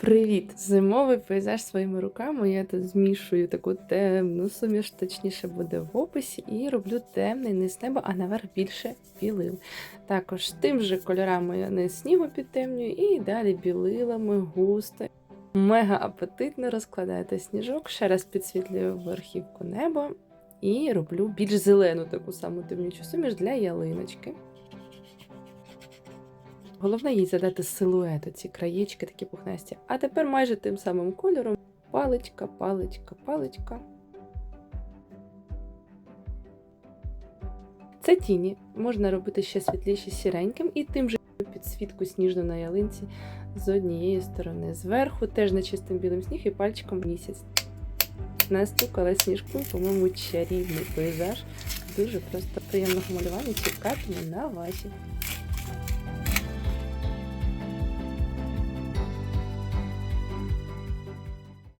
Привіт! Зимовий пейзаж своїми руками. Я тут змішую таку темну суміш, точніше буде в описі, і роблю темний низ неба, а наверх більше білил. Також тим же кольорами я низ снігу підтемнюю і далі білилами густо. Мега апетитно розкладаєте сніжок, ще раз підсвітлюю верхівку неба і роблю більш зелену таку саму темнючу суміш для ялиночки. Головне їй задати силует, ці краєчки такі пухнасті. А тепер майже тим самим кольором паличка, паличка, паличка. Це тіні. Можна робити ще світліші сіреньким і тим же підсвітку сніжну на ялинці з однієї сторони. Зверху теж нечистим білим сніг і пальчиком місяць. Настукала сніжку, по-моєму, чарівний пейзаж. Дуже просто приємного малювання чекатиме на ваші.